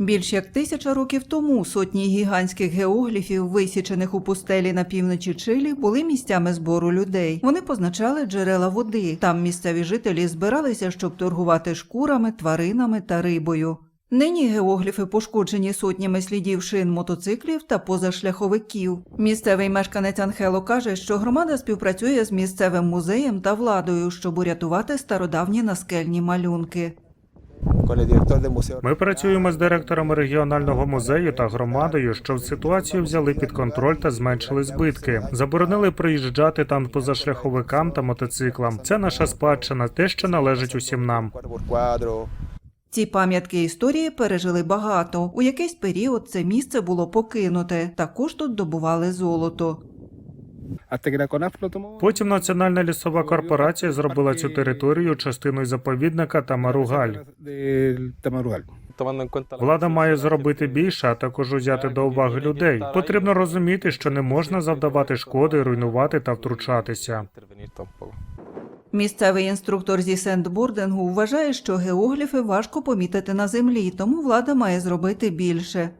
Більш як тисяча років тому сотні гігантських геогліфів, висічених у пустелі на півночі Чилі, були місцями збору людей. Вони позначали джерела води. Там місцеві жителі збиралися, щоб торгувати шкурами, тваринами та рибою. Нині геогліфи пошкоджені сотнями слідів шин мотоциклів та позашляховиків. Місцевий мешканець Анхело каже, що громада співпрацює з місцевим музеєм та владою, щоб урятувати стародавні наскельні малюнки. Ми працюємо з директорами регіонального музею та громадою, щоб ситуацію взяли під контроль та зменшили збитки. Заборонили приїжджати там позашляховикам та мотоциклам. Це наша спадщина, те, що належить усім нам. Ці пам'ятки історії пережили багато. У якийсь період це місце було покинуте. Також тут добували золото. Потім Національна лісова корпорація зробила цю територію частиною заповідника Тамаругаль. La Влада має зробити більше, а також узяти до уваги людей. Потрібно розуміти, що не можна завдавати шкоди, руйнувати та втручатися. Місцевий інструктор зі сендбордингу вважає, що геогліфи важко помітити на землі, тому влада має зробити більше.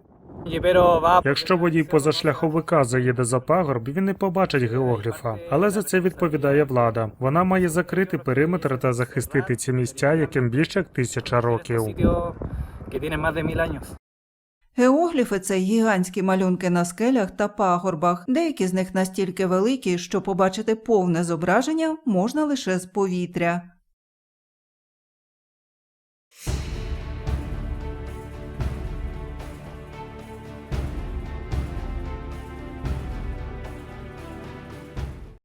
Якщо водій позашляховика заїде за пагорб, він не побачить геогліфа. Але за це відповідає влада. Вона має закрити периметр та захистити ці місця, яким більше як тисяча років. Геогліфи це гігантські малюнки на скелях та пагорбах. Деякі з них настільки великі, що побачити повне зображення можна лише з повітря.